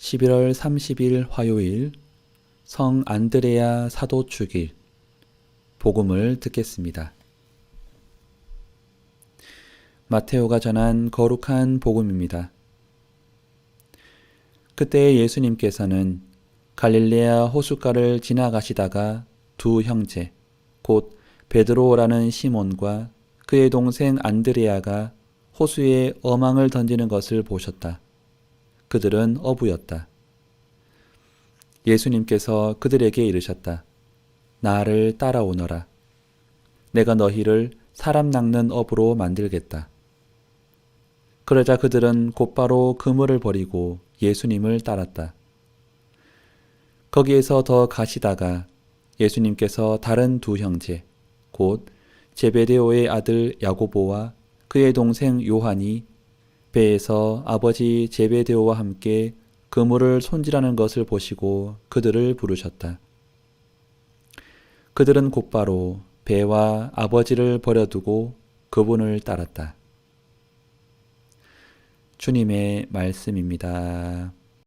11월 30일 화요일 성 안드레아 사도 축일 복음을 듣겠습니다. 마테오가 전한 거룩한 복음입니다. 그때 예수님께서는 갈릴레아 호숫가를 지나가시다가 두 형제, 곧 베드로라는 시몬과 그의 동생 안드레아가 호수에 어망을 던지는 것을 보셨다. 그들은 어부였다. 예수님께서 그들에게 이르셨다. 나를 따라오너라. 내가 너희를 사람 낚는 어부로 만들겠다. 그러자 그들은 곧바로 그물을 버리고 예수님을 따랐다. 거기에서 더 가시다가 예수님께서 다른 두 형제, 곧 제베데오의 아들 야고보와 그의 동생 요한이 배에서 아버지 제베데오와 함께 그물을 손질하는 것을 보시고 그들을 부르셨다. 그들은 곧바로 배와 아버지를 버려두고 그분을 따랐다. 주님의 말씀입니다.